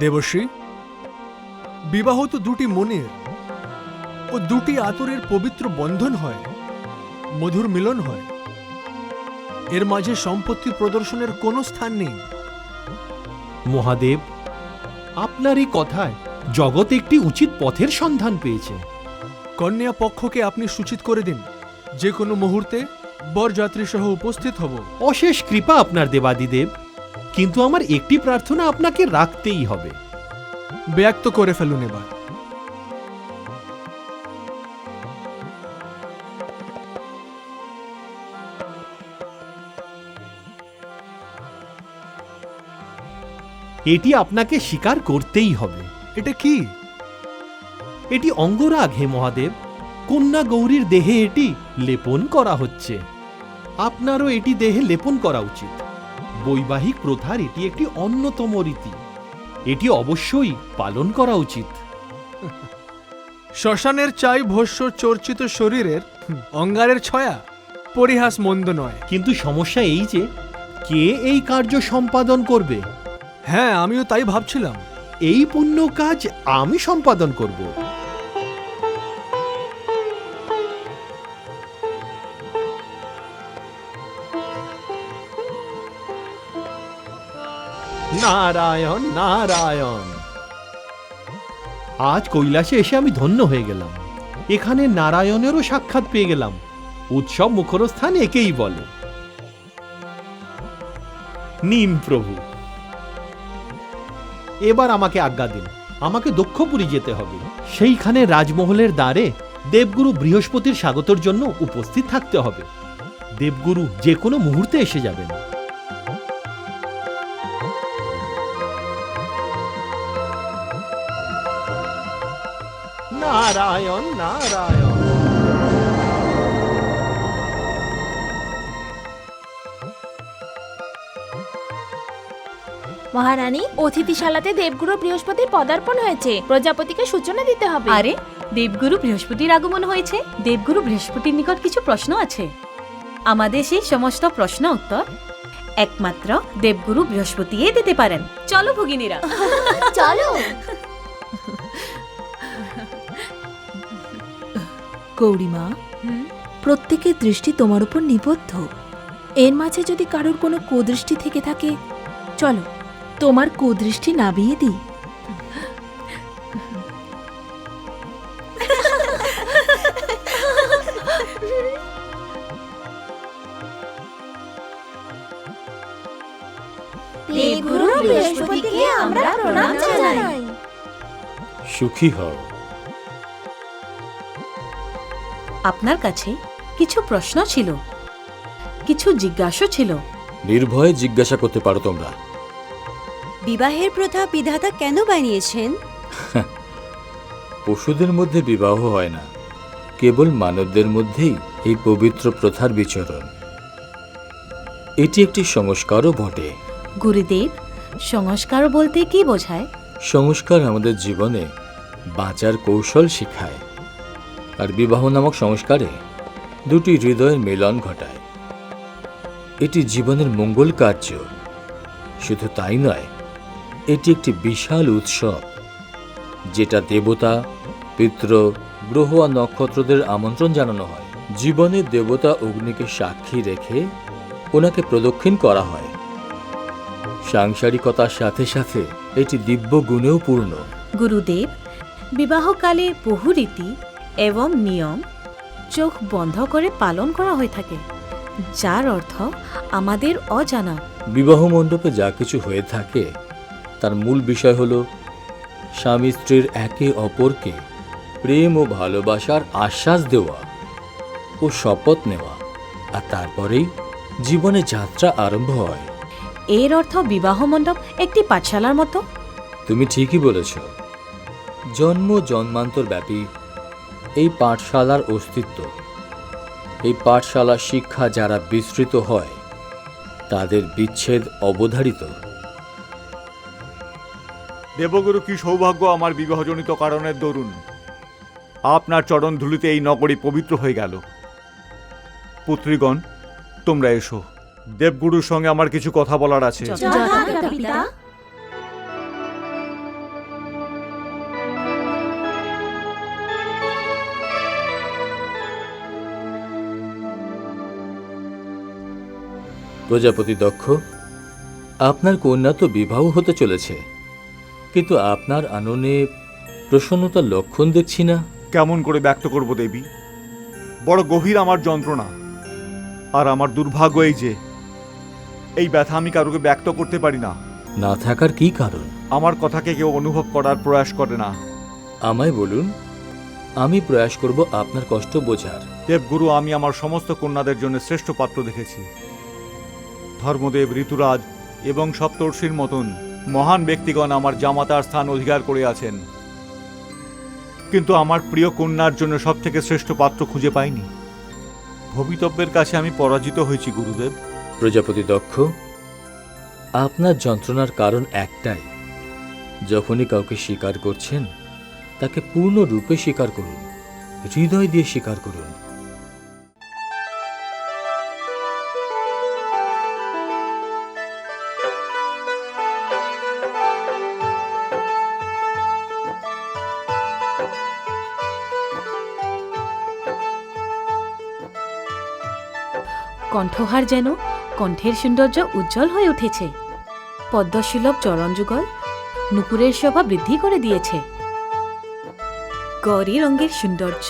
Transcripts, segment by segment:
দেবশ্রী বিবাহ তো দুটি মনের ও দুটি আতরের পবিত্র বন্ধন হয় মধুর মিলন হয়। এর মাঝে সম্পত্তি প্রদর্শনের কোনো স্থান নেই। মহাদেব আপনার এই কথায় জগৎ একটি উচিত পথের সন্ধান পেয়েছে। কন্যা পক্ষকে আপনি সূচিত করে দিন যে কোনো মুহূর্তে বরযাত্রী সহ উপস্থিত হব। অশেষ কৃপা আপনার দেবাদিদেব। কিন্তু আমার একটি প্রার্থনা আপনাকে রাখতেই হবে। ব্যক্ত করে ফেলুন এবার। এটি আপনাকে স্বীকার করতেই হবে। এটা কি? এটি অঙ্গরাগ হে মহাদেব। কন্যা গৌরীর দেহে এটি লেপন করা হচ্ছে। আপনারও এটি দেহে লেপন করা উচিত। বৈবাহিক প্রথার এটি একটি অন্যতম রীতি। এটি অবশ্যই পালন করা উচিত। শ্মশানের চাই ভস্য চর্চিত শরীরের অঙ্গারের ছয়া পরিহাস মন্দ নয়। কিন্তু সমস্যা এই যে কে এই কার্য সম্পাদন করবে? হ্যাঁ আমিও তাই ভাবছিলাম। এই পুণ্য কাজ আমি সম্পাদন করব। নারায়ণ নারায়ণ। আজ কৈলাসে এসে আমি ধন্য হয়ে গেলাম। এখানে নারায়ণেরও সাক্ষাৎ পেয়ে গেলাম। উৎসব মুখরস্থান একেই বলে। নিন প্রভু, এবার আমাকে আজ্ঞা দিন। আমাকে দক্ষপুরী যেতে হবে। সেইখানে রাজমহলের দ্বারে দেবগুরু বৃহস্পতির স্বাগতর জন্য উপস্থিত থাকতে হবে। দেবগুরু যে কোনো মুহূর্তে এসে যাবেন। নারায়ণ নারায়ণ। মহারানী অতিথিশালাতে দেবগুরু বৃহস্পতির পদার্পণ হয়েছে। প্রজাপতিকে সূচনা দিতে হবে। আরে দেবগুরু বৃহস্পতির আগমন হয়েছে? দেবগুরু বৃহস্পতির নিকট কিছু প্রশ্ন আছে? আমাদের সেই সমস্ত প্রশ্ন উত্তর একমাত্র দেবগুরু বৃহস্পতিই দিতে পারেন। চলো ভগিনীরা। চলো। গৌরীমা প্রত্যেকের দৃষ্টি তোমার উপর নিবদ্ধ। এর মাঝে যদি কারোর কোনো কুদৃষ্টি থেকে থাকে চলো তোমার কুদৃষ্টি নাবিয়ে দিই। আমরা সুখী হও। আপনার কাছে কিছু প্রশ্ন ছিল কিছু জিজ্ঞাসা ছিল। নির্ভয়ে জিজ্ঞাসা করতে পারো তোমরা। বিবাহের প্রথা বিধাতা কেন বানিয়েছেন? পশুদের মধ্যে বিবাহ হয় না কেবল মানবদের মধ্যেই এই পবিত্র প্রথার বিচরণ। এটি একটি সংস্কারও বটে। গুরুদেব সংস্কার বলতে কি বোঝায়? সংস্কার আমাদের জীবনে বাঁচার কৌশল শেখায়। আর বিবাহ নামক সংস্কারে দুটি হৃদয়ের মিলন ঘটায়। এটি জীবনের মঙ্গল কার্য। শুধু তাই নয়, এটি একটি বিশাল উৎসব, যেটা দেবতা, পিতৃ, গ্রহ আর নক্ষত্রদের আমন্ত্রণ জানানো হয়। জীবনের দেবতা অগ্নিকে সাক্ষী রেখে ওনাকে প্রদক্ষিণ করা হয়। সাংসারিকতার সাথে সাথে এটি দিব্য গুণেও পূর্ণ। গুরুদেব, বিবাহকালে বহু রীতি এবং নিয়ম চোখ বন্ধ করে পালন করা হয়ে থাকে যার অর্থ আমাদের অজানা। বিবাহ মণ্ডপে যা কিছু হয়ে থাকে তার মূল বিষয় হল স্বামী স্ত্রীর একে অপরকে প্রেম ও ভালোবাসার আশ্বাস দেওয়া ও শপথ নেওয়া আর তারপরেই জীবনে যাত্রা আরম্ভ হয়। এর অর্থ বিবাহ মণ্ডপ একটি পাঠশালার মতো। তুমি ঠিকই বলেছ। জন্ম জন্মান্তর ব্যাপী এই পাঠশালার অস্তিত্ব। এই পাঠশালার শিক্ষা যারা বিস্তৃত হয় তাদের বিচ্ছেদ অবধারিত। দেবগুরু কি সৌভাগ্য আমার বিবাহজনিত কারণের দরুন। আপনার চরণ ধুলিতে এই নগরী পবিত্র হয়ে গেল। পুত্রীগণ তোমরা এসো। দেবগুরুর সঙ্গে আমার কিছু কথা বলার আছে। প্রজাপতি দক্ষ আপনার কন্যা তো বিবাহ হতে চলেছে কিন্তু আপনার আননে প্রসন্নতার লক্ষণ দেখছি না। কেমন করে ব্যক্ত করব দেবী? বড় গভীর আমার যন্ত্রণা আর আমার দুর্ভাগ্য এই যে এই ব্যথা আমি কারোকে ব্যক্ত করতে পারি না। না থাকার কি কারণ? আমার কথাকে কেউ অনুভব করার প্রয়াস করে না। আমায় বলুন আমি প্রয়াস করব আপনার কষ্ট বোঝার। দেবগুরু আমি আমার সমস্ত কন্যাদের জন্য শ্রেষ্ঠ পাত্র দেখেছি। ধর্মদেব ঋতুরাজ এবং সপ্তর্ষির মতন মহান ব্যক্তিগণ আমার জামাতার স্থান অধিকার করে আছেন। কিন্তু আমার প্রিয় কন্যার জন্য সব থেকে শ্রেষ্ঠ পাত্র খুঁজে পাইনি। ভবিতব্যের কাছে আমি পরাজিত হয়েছি, গুরুদেব। প্রজাপতি দক্ষ, আপনার যন্ত্রণার কারণ একটাই। যখনই কাউকে স্বীকার করছেন, তাকে পূর্ণরূপে স্বীকার করুন, হৃদয় দিয়ে স্বীকার করুন। কণ্ঠহার যেন কণ্ঠের সৌন্দর্য উজ্জ্বল হয়ে উঠেছে। পদ্মসুলভ চরণ যুগল নুপুরের শোভা বৃদ্ধি করে দিয়েছে। গৌরী রঙের সৌন্দর্য,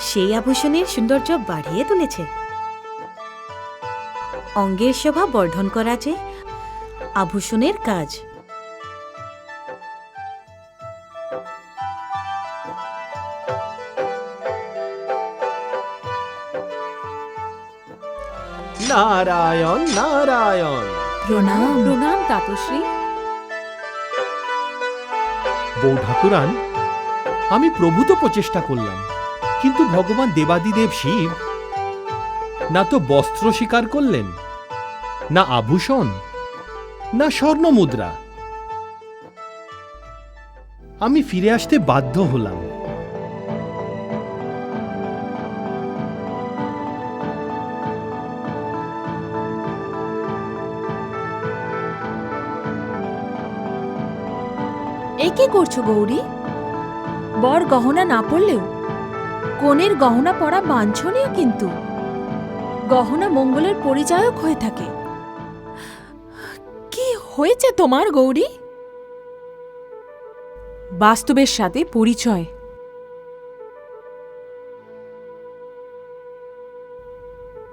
সেই আভূষণের সৌন্দর্য বাড়িয়ে তুলেছে। অঙ্গের শোভা বর্ধন করা যে আভূষণের কাজ। নারায়ণ নারায়ণ। প্রণাম। প্রণাম তাতশ্রী বউ ঠাকুরান আমি প্রভূত প্রচেষ্টা করলাম কিন্তু ভগবান দেবাদিদেব শিব না তো বস্ত্র স্বীকার করলেন না আভূষণ না স্বর্ণ মুদ্রা আমি ফিরে আসতে বাধ্য হলাম। করছ গৌরী? বর গহনা না পড়লেও কনের গহনা পরা বাঞ্ছনীয় কিন্তু। গহনা মঙ্গলের পরিচায়ক হয়ে থাকে। কি হয়েছে তোমার গৌরী? বাস্তবের সাথে পরিচয়।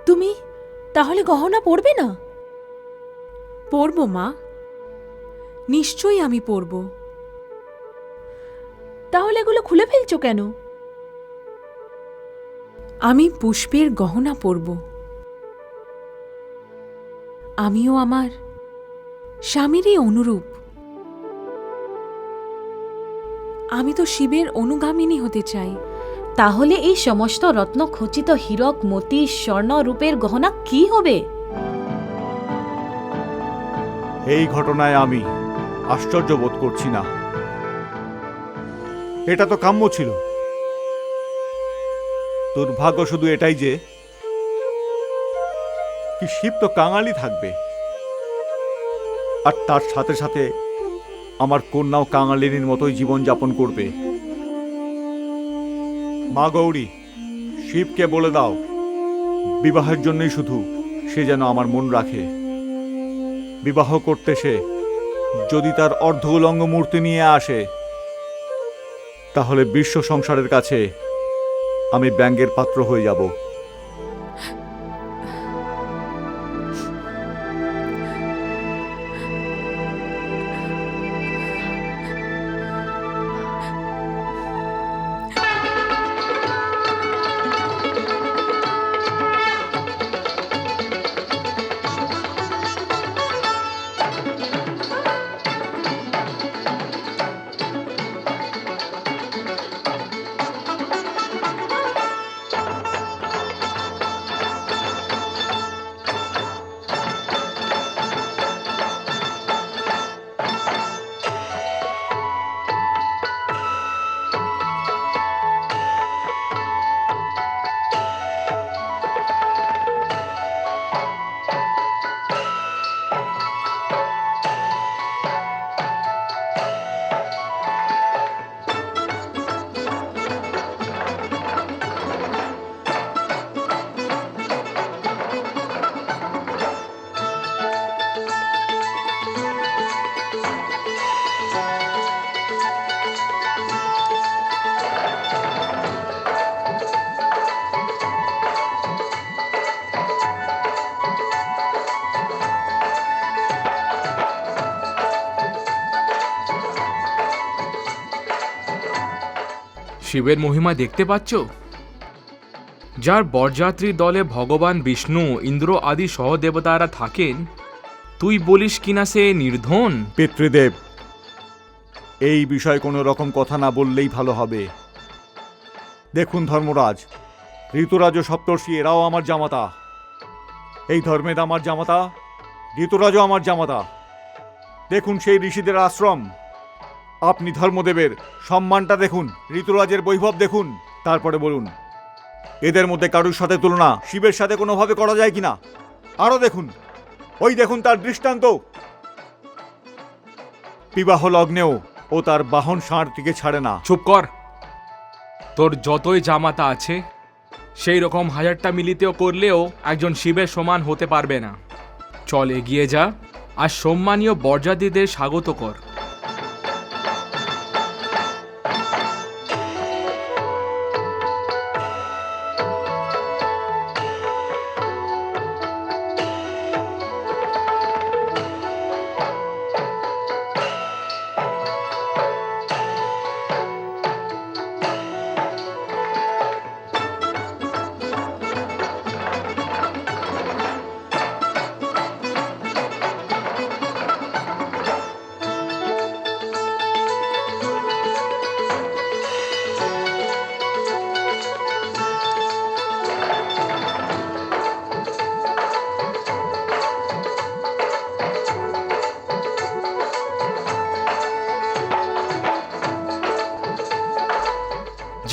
তুমি তাহলে গহনা পরবে না? পরব মা। নিশ্চয়ই আমি পরব। তাহলে এগুলো খুলে ফেলছো কেন? আমি পুষ্পের গহনা পরব। আমিও আমার স্বামীরই অনুরূপ। আমি তো শিবের অনুগামিনী হতে চাই। তাহলে এই সমস্ত রত্ন খচিত হীরক মতি স্বর্ণ রূপের গহনা কি হবে? এই ঘটনায় আমি আশ্চর্য বোধ করছি না। এটা তো কাম্য ছিল। দুর্ভাগ্য শুধু এটাই যে, কি শিব তো কাঙালি থাকবে। আর তার সাথে সাথে আমার কন্যাও কাঙালিনীর মতোই জীবনযাপন করবে। মা গৌরী, শিবকে বলে দাও, বিবাহের জন্যই শুধু সে যেন আমার মন রাখে। বিবাহ করতে সে যদি তার অর্ধ উলঙ্গ মূর্তি নিয়ে আসে তাহলে বিশ্ব সংসারের কাছে আমি ব্যাঙ্গের পাত্র হয়ে যাব। শিবের মহিমা দেখতে পাচ্ছ? যার বরযাত্রী দলে ভগবান বিষ্ণু, ইন্দ্র আদি সহদেবতারা থাকেন, তুই বলিস কিনা সে নির্ধন? পিতৃদেব, এই বিষয়ে কোনো রকম কথা না বললেই ভালো হবে। দেখুন ধর্মরাজ, ঋতুরাজ সপ্তর্ষি, এরাও আমার জামাতা। এই ধর্মেদ আমার জামাতা, ঋতুরাজও আমার জামাতা। দেখুন সেই ঋষিদের আশ্রম। আপনি ধর্মদেবের সম্মানটা দেখুন, ঋতুরাজের বৈভব দেখুন, তারপরে বলুন, এদের মধ্যে কারুর সাথে তুলনা শিবের সাথে কোনোভাবে করা যায় কিনা? আরও দেখুন, ওই দেখুন তার দৃষ্টান্ত। বিবাহ লগ্নেও ও তার বাহন ষাঁড়টিকে ছাড়ে না। চুপ কর। তোর যতই জামাতা আছে, সেই রকম হাজারটা মিলিতেও করলেও একজন শিবের সমান হতে পারবে না। চল এগিয়ে যা, আর সম্মানীয় বরযাত্রীদের স্বাগত কর।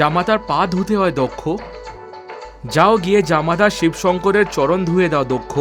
জামাতার পা ধুতে হয় দক্ষ। যাও গিয়ে জামাতা শিবশঙ্করের চরণ ধুয়ে দাও দক্ষ।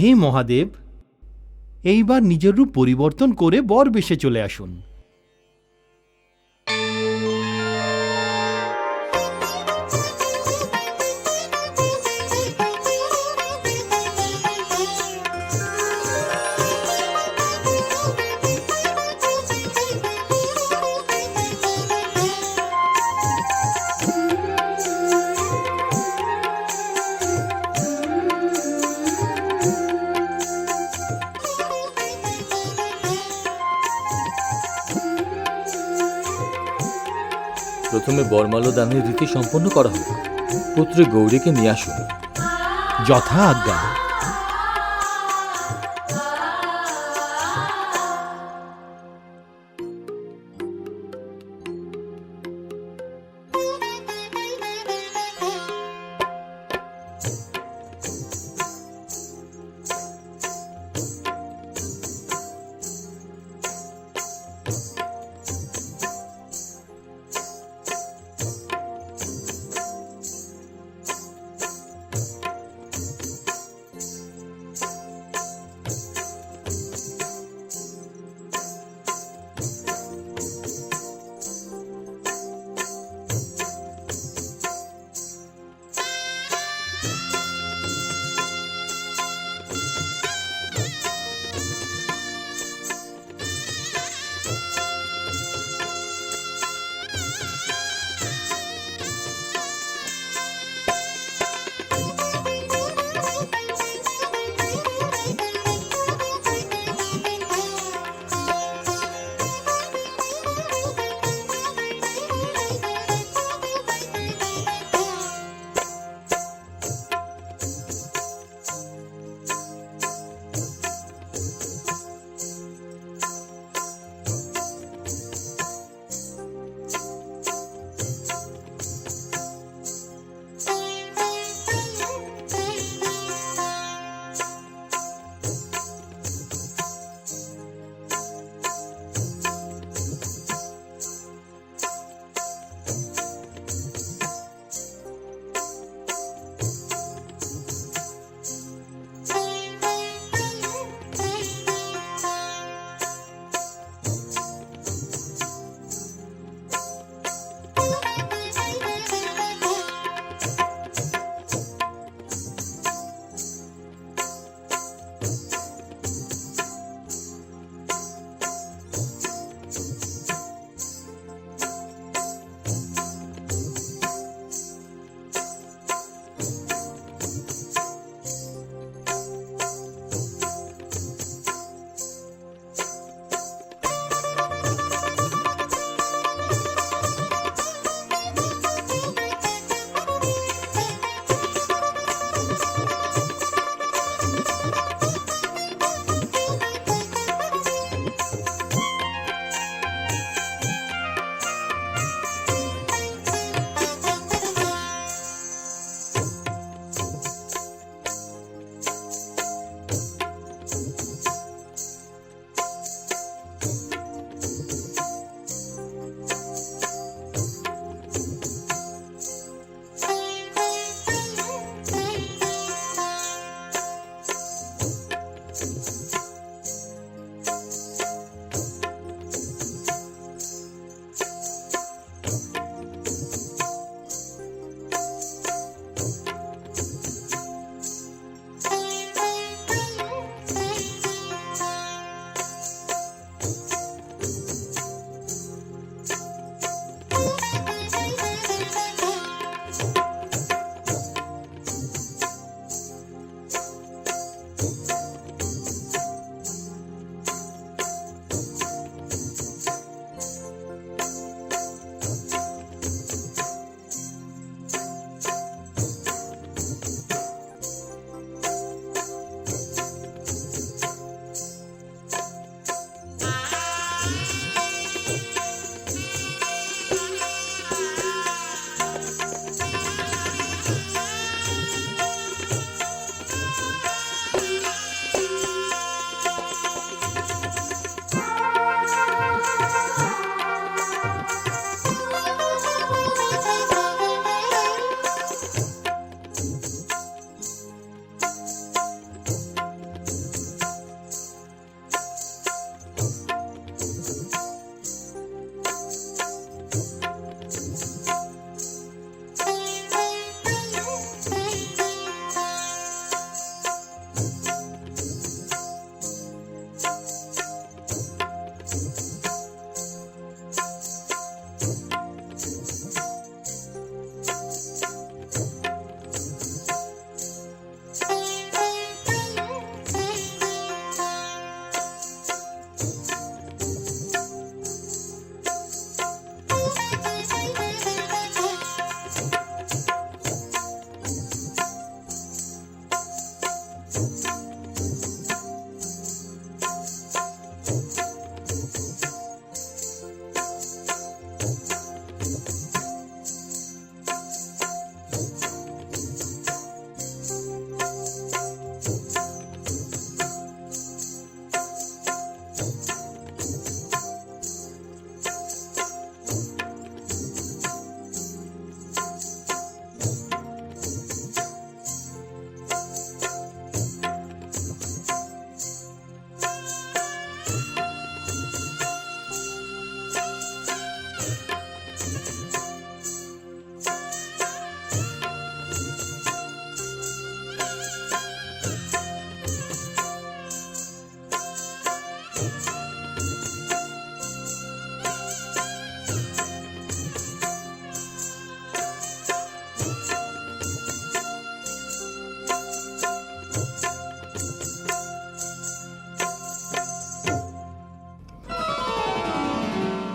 হে মহাদেব এইবার নিজের রূপ পরিবর্তন করে বর বেশে চলে আসুন। প্রথমে বর্মালো দানের রীতি সম্পন্ন করা হোক। পুত্রে গৌরীকে নিয়ে আসুন। যথা আজ্ঞা।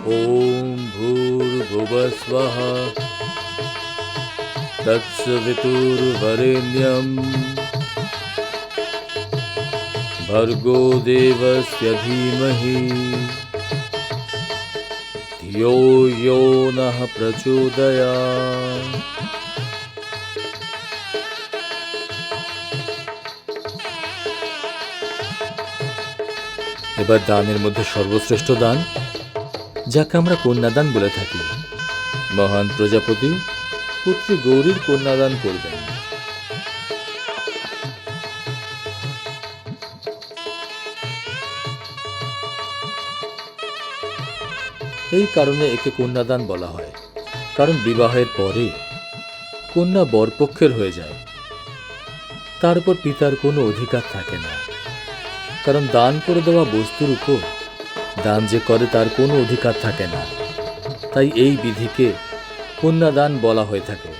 ॐ भूर्भुवस्वः तत्सवितुर्वरेण्यम् भर्गो देवस्य धीमहि धियो यो नः प्रचोदयात् এবার দানের মধ্যে সর্বশ্রেষ্ঠ দান যাকে আমরা কন্যাদান বলে থাকি। মহান প্রজাপতি, পুত্রী গৌরীর কন্যাদান করবেন। এই কারণে একে কন্যাদান বলা হয়। কারণ বিবাহের পরে কন্যা বরপক্ষের হয়ে যায়। তার উপর পিতার কোনো অধিকার থাকে না। কারণ দান করে দেওয়া বস্তুর উপর দান যে করে তার কোনো অধিকার থাকে না। তাই এই বিধিকে কন্যাদান বলা হয়ে থাকে।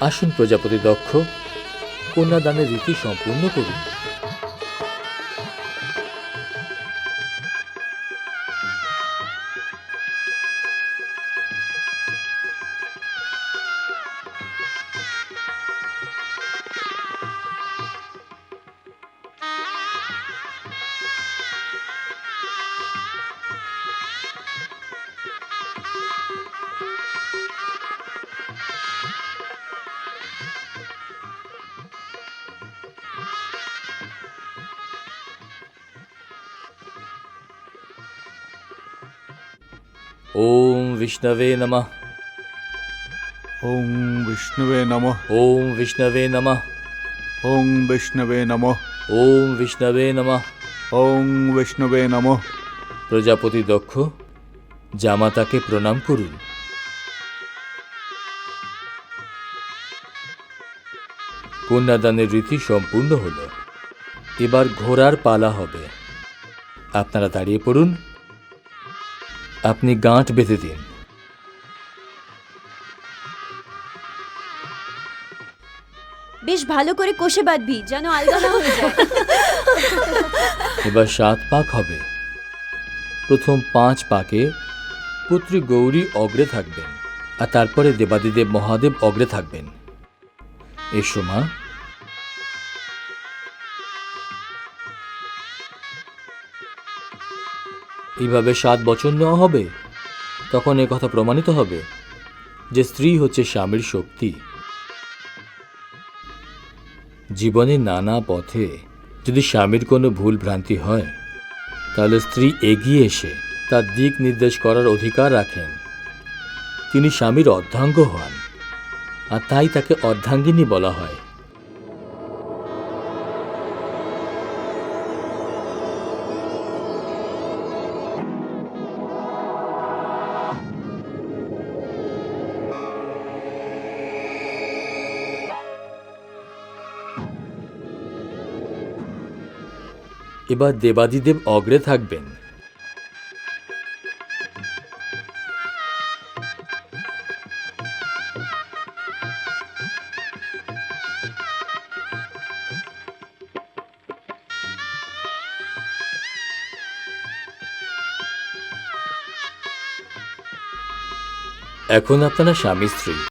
আসুন প্রজাপতি দক্ষ, কন্যাদানের রীতি সম্পূর্ণ করুন। ওম বিষ্ণবে নমঃ ওং বিষ্ণুবে নমঃ ওম বিষ্ণবে নমঃ ওং বিষ্ণুবে নমঃ ওম বিষ্ণবে নমঃ ওং বিষ্ণুবে নমঃ প্রজাপতি দক্ষ জামাতাকে প্রণাম করুন। কন্যাদানের রীতি সম্পূর্ণ হলো। এবার ঘোড়ার পালা হবে। আপনারা দাঁড়িয়ে পড়ুন। আপনি গাঁট বেঁধে দিন। বেশ ভালো করে কষে বাঁধবি যেন আলগা না হয়ে যায়। এবার সাত পাক হবে। প্রথম পাঁচ পাকে পুত্রী গৌরী অগ্রে থাকবেন আর তারপরে দেবাদিদেব মহাদেব অগ্রে থাকবেন। এসো মা। এইভাবে সাত বচন নেওয়া হবে? তখন এ কথা প্রমাণিত হবে যে স্ত্রী হচ্ছে স্বামীর শক্তি। জীবনের নানা পথে যদি স্বামীর কোনো ভুল ভ্রান্তি হয়, তাহলে স্ত্রী এগিয়ে এসে তার দিক নির্দেশ করার অধিকার রাখেন। তিনি স্বামীর অর্ধাঙ্গ হন, আর তাই তাকে অর্ধাঙ্গিনী বলা হয়। এবার দেবাদিদেব অগ্রে থাকবেন। এখন আপনারা স্বামী স্ত্রী।